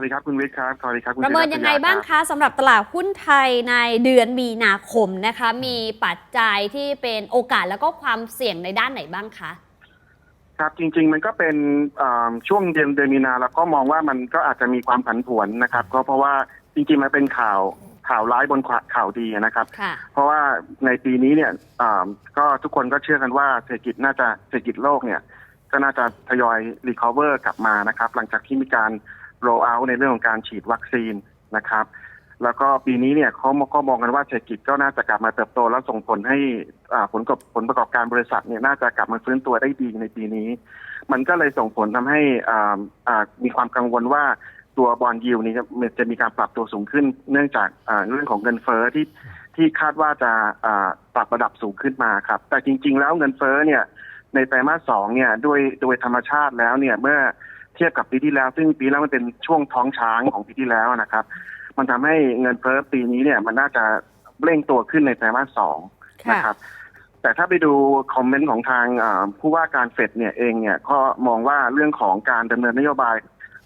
วัสดีครับคุณวิทย์ครับสวัสดีครับคุณประเมินยังไงบ้างครับคะสำหรับตลาดหุ้นไทยในเดือนมีนาคมนะคะ มีปัจจัยที่เป็นโอกาสแล้วก็ความเสี่ยงในด้านไหนบ้างคะครับจริง ๆ มันก็เป็นอ่าช่วงเดือนเดือนมีนาแล้วก็มองว่ามันก็อาจจะมีความผันผวนนะครับ ก็เพราะว่าจริงๆมันเป็นข่าวข่าวร้ายบนข่าวดีนะครับค่ะเพราะว่าในปีนี้เนี่ยอ่าก็ทุกคนก็เชื่อกันว่าเศรษฐกิจน่าจะเศรษฐกิจโลกเนี่ย ก็น่าจะทยอยรีคอเวอร์กลับมานะครับ หลังจากที่มีการ roll out ในเรื่องของการฉีดวัคซีนนะครับ แล้วก็ปีนี้เนี่ยเขาก็มองกันว่าเศรษฐกิจก็น่าจะกลับมาเติบโตและส่งผลให้อ่าผลกอบผลประกอบการบริษัทเนี่ยน่าจะกลับมาฟื้นตัวได้ดีในปีนี้ มันก็เลยส่งผลทำให้อ่าอ่ามีความกังวลว่าตัวบอลยิวนี้จะจะมีการปรับตัวสูงขึ้น เนื่องจากอ่าเรื่องของเงินเฟ้อที่ที่คาดว่าจะอ่าปรับระดับสูงขึ้นมาครับ แต่จริง ๆ แล้วเงินเฟ้อเนี่ยในไตรมาสสองเนี่ยด้วยโดยธรรมชาติแล้วเนี่ยเมื่อ เทียบกับปีที่แล้ว ซึ่งปีแล้วมันเป็นช่วงท้องช้างของปีที่แล้วนะครับ มันทำให้เงินเฟ้อปีนี้เนี่ย มันน่าจะเร่งตัวขึ้นในไตรมาสสองค่ะนะครับ แต่ถ้าไปดูคอมเมนต์ของทางอ่าผู้ว่าการเฟดเนี่ยเองเนี่ยก็มองว่าเรื่องของการดำเนินนโยบาย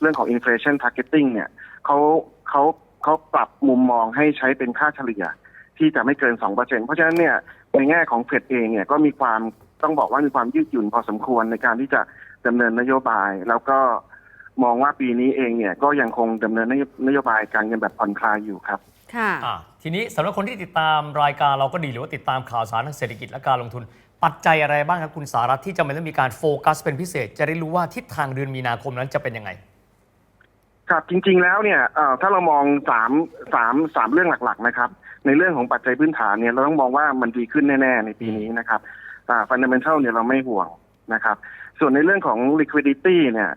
เรื่องของ inflation targeting เนี่ยเขาเขาเขาปรับมุมมองให้ใช้เป็นค่าเฉลี่ยที่จะไม่เกิน 2%เพราะฉะนั้นเนี่ยในแง่ของเฟดเองเนี่ยก็มีความต้องบอกว่ามีความยืดหยุ่นพอสมควรในการที่จะ ดำเนินนโยบาย แล้วก็มองว่าปีนี้เองเนี่ยก็ยังคงดำเนินนโยบายการเงินแบบผ่อนคลายอยู่ครับค่ะอ่าทีนี้สำหรับคนที่ติดตามรายการเราก็ดีหรือว่าติดตามข่าวสารทางเศรษฐกิจและการลงทุน ปัจจัยอะไรบ้างครับคุณสารัตที่จำเป็นต้องมีการโฟกัสเป็นพิเศษ จะได้รู้ว่าทิศทางเดือนมีนาคมนั้นจะเป็นยังไงครับจริง ๆ แล้วเนี่ยเอ่อถ้าเรามองสามสามสามเรื่องหลักๆนะครับ ในเรื่องของปัจจัยพื้นฐานเนี่ยเราต้องมองว่ามันดีขึ้นแน่ ๆ ในปีนี้นะครับอ่าฟันเดเมนทัลเนี่ยเราไม่ห่วง นะครับ ส่วนในเรื่องของ liquidity เนี่ย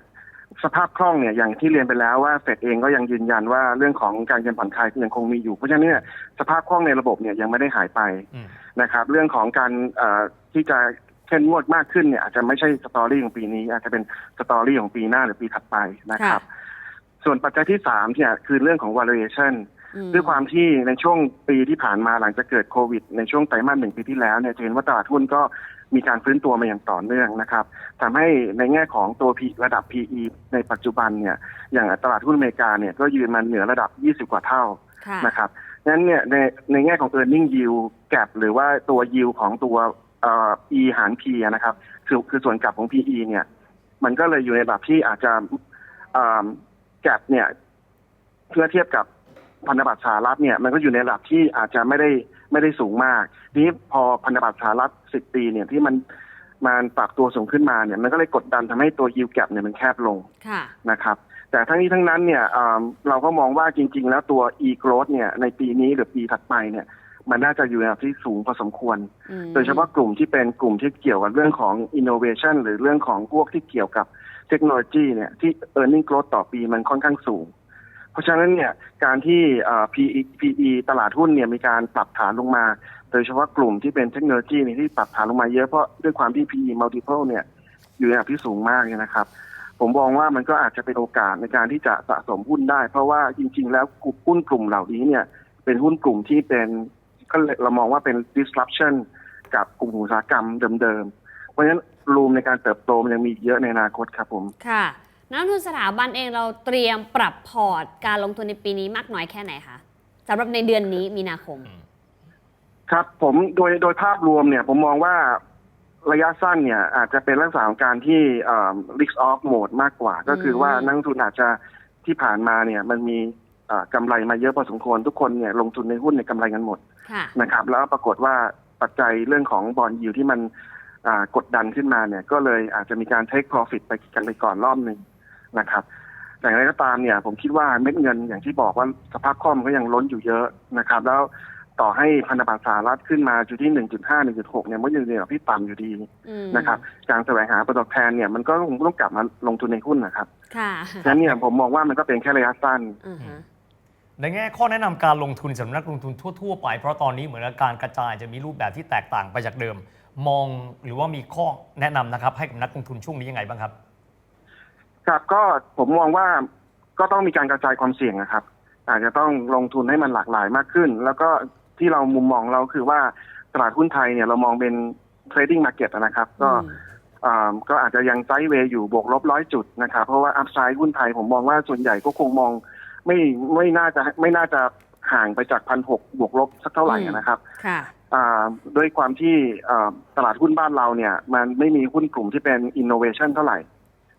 สภาพคล่องเนี่ยอย่างที่เรียนไปแล้วว่าเฟดเองก็ยังยืนยันว่าเรื่องของการเงินผ่อนคลายยังคงมีอยู่ เพราะฉะนั้นเนี่ยสภาพคล่องในระบบเนี่ยยังไม่ได้หายไปอืมนะครับ เรื่องของการเอ่อที่จะเข้มงวดมากขึ้นเนี่ยอาจจะไม่ใช่สตอรี่ของปีนี้ อาจจะเป็นสตอรี่ของปีหน้าหรือปีถัดไปนะครับ ส่วนปัจจัยที่สามเนี่ยคือเรื่องของ valuation อืม ด้วยความที่ในช่วงปีที่ผ่านมาหลังจากเกิดโควิด ในช่วงไตรมาสหนึ่งปีที่แล้วเนี่ยจะเห็นว่าตลาดหุ้นก็มีการฟื้นตัวมาอย่างต่อเนื่องนะครับทำให้ในแง่ของตัว P ระดับ PE ในปัจจุบันเนี่ย อย่างตลาดหุ้นอเมริกาเนี่ยก็ยืนมาเหนือระดับ 20 กว่าเท่าค่ะนะครับนั้นเนี่ยในในแง่ของ e a r n i n g yield gap หรือว่าตัว yield ของตัวเอ่อ E หาร P อะนะครับ คือคือส่วนกลับของ PE เนี่ย มันก็เลยอยู่ในระดับที่อาจจะแก p เนี่ยเพื่อเทียบกับ พันธบัตรสหรัฐเนี่ยมันก็อยู่ในระดับที่อาจจะไม่ได้ไม่ได้สูงมาก ทีนี้พอพันธบัตรสหรัฐสิบปีเนี่ยที่มันมันปรับตัวสูงขึ้นมาเนี่ยมันก็เลยกดดันทำให้ตัว yield gap เนี่ยมันแคบลงค่ะนะครับแต่ทั้งนี้ทั้งนั้นเนี่ยเอ่อเราก็มองว่าจริง ๆ แล้วตัว e growth เนี่ยในปีนี้หรือปีถัดไปเนี่ยมันน่าจะอยู่ในระดับที่สูงพอสมควรอืมโดยเฉพาะกลุ่มที่เป็นกลุ่มที่เกี่ยวกับเรื่องของ innovation หรือเรื่องของพวกที่เกี่ยวกับเทคโนโลยีเนี่ยที่ earning growth ต่อปีมันค่อนข้างสูงเพ ราะฉะนั้นเนี่ยการที่ PE PE ตลาดหุ้นเนี่ยมีการปรับฐานลงมา โดยเฉพาะกลุ่มที่เป็นเทคโนโลยีนี่ที่ปรับฐานลงมาเยอะเพราะด้วยความที่ PE multiple เนี่ยอยู่ในระดับที่สูงมากเนี่ยนะครับ ผมมองว่ามันก็อาจจะเป็นโอกาสในการที่จะสะสมหุ้นได้ เพราะว่าจริง ๆ แล้วกลุ่มหุ้นกลุ่มเหล่านี้เนี่ยเป็นหุ้นกลุ่มที่เป็นก็เรามองว่าเป็น disruption กับกลุ่มอุตสาหกรรมเดิมๆเพราะฉะนั้นรูมในการเติบโตมันยังมีเยอะในอนาคตครับผมค่ะ นักลงทุนสถาบันเองเราเตรียมปรับพอร์ตการลงทุนในปีนี้มากน้อยแค่ไหนคะสำหรับในเดือนนี้มีนาคม ครับผมโดยโดยภาพรวมเนี่ย ผมมองว่าระยะสั้นเนี่ย อาจจะเป็นลักษณะของการที่เอ่อ risk off mode มากกว่า ก็คือว่านักลงทุนอาจจะที่ผ่านมาเนี่ย มันมีเอ่อกำไรมาเยอะพอสมควรทุกคนเนี่ยลงทุนในหุ้นในยกำไรกันหมดค่ะนะครับ แล้วปรากฏว่าปัจจัยเรื่องของบอลยิวที่มันอ่ากดดันขึ้นมาเนี่ย ก็เลยอาจจะมีการ take profit ไปกันไปก่อนรอบหนึ่ง นะครับแต่อย่างไรก็ตามเนี่ยผมคิดว่าเม็ดเงินอย่างที่บอกว่าสภาพคล่องก็ยังล้นอยู่เยอะนะครับ แล้วต่อให้พันธบัตรสหรัฐขึ้นมาอยู่ที่1.5 1.6เนี่ยมันยังอยู่ในระดับที่ต่ำอยู่ดีอืมนะครับ การแสวงหาผลตอบแทนเนี่ยมันก็คงต้องกลับมาลงทุนในหุ้นนะครับค่ะฉะนั้นเนี่ยผมมองว่ามันก็เป็นแค่ระยะสั้นอือฮะในแง่ข้อแนะนำการลงทุนสำหรับนักลงทุนทั่ว ๆ ไป เพราะตอนนี้เหมือนกับการกระจายจะมีรูปแบบที่แตกต่างไปจากเดิม มองหรือว่ามีข้อแนะนำนะครับ ให้กับนักลงทุนช่วงนี้ยังไงบ้างครับ ครับก็ผมมองว่าก็ต้องมีการกระจายความเสี่ยงนะครับ อาจจะต้องลงทุนให้มันหลากหลายมากขึ้น แล้วก็ที่เรามุมมองเราคือว่าตลาดหุ้นไทยเนี่ยเรามองเป็น trading market นะครับ ก็อืมเอ่าก็อาจจะยังไซด์เวย์อยู่บวกลบร้อยจุดนะครับ เพราะว่าอัพไซด์หุ้นไทยผมมองว่าส่วนใหญ่ก็คงมองไม่ไม่น่าจะไม่น่าจะห่างไปจากพันหกบวกลบสักเท่าไหร่อืมนะครับค่ะอ่าด้วยความที่อ่าตลาดหุ้นบ้านเราเนี่ย มันไม่มีหุ้นกลุ่มที่เป็นอินโนเวชันเท่าไหร่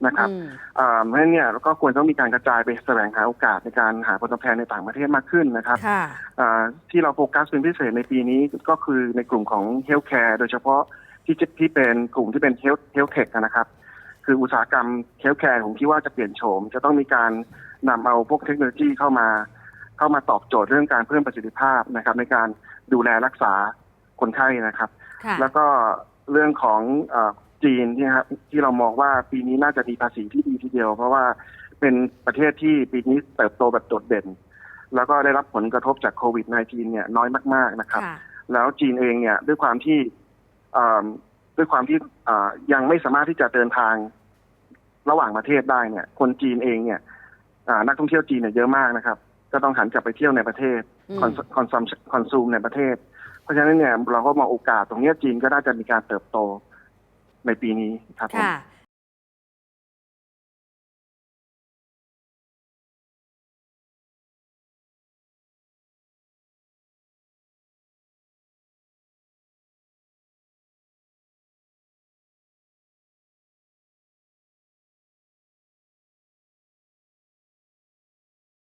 นะครับอืมอ่าเพราะฉะนั้นเนี่ยก็ควรต้องมีการกระจายไปแสวงหาโอกาสในการหาผลตอบแทนในต่างประเทศมากขึ้นนะครับค่ะอ่าที่เราโฟกัสเป็นพิเศษในปีนี้ก็คือในกลุ่มของเฮลท์แคร์โดยเฉพาะที่จะที่เป็นกลุ่มที่เป็นเฮลท์เฮลท์เทคนะครับ คืออุตสาหกรรมเฮลท์แคร์ผมคิดว่าจะเปลี่ยนโฉม จะต้องมีการนำเอาพวกเทคโนโลยีเข้ามา เข้ามาตอบโจทย์เรื่องการเพิ่มประสิทธิภาพนะครับ ในการดูแลรักษาคนไข้นะครับค่ะแล้วก็เรื่องของเออ จีนที่ครับที่เรามองว่าปีนี้น่าจะมีภาษีที่ดีทีเดียว เพราะว่าเป็นประเทศที่ปีนี้เติบโตแบบโดดเด่น แล้วก็ได้รับผลกระทบจากโควิด -19 เนี่ยน้อยมาก ๆนะครับค่ะแล้วจีนเองเนี่ยด้วยความที่เอ่อด้วยความที่เอ่อยังไม่สามารถที่จะเดินทางระหว่างประเทศได้เนี่ย คนจีนเองเนี่ยอ่านักท่องเที่ยวจีนเนี่ยเยอะมากนะครับ ก็ต้องหันกลับไปเที่ยวในประเทศอืมคอนซัมคอนซูมในประเทศ เพราะฉะนั้นเนี่ยเราก็มองโอกาสตรงเนี้ยจีนก็น่าจะมีการเติบโต ในปีนี้ครับผมค่ะ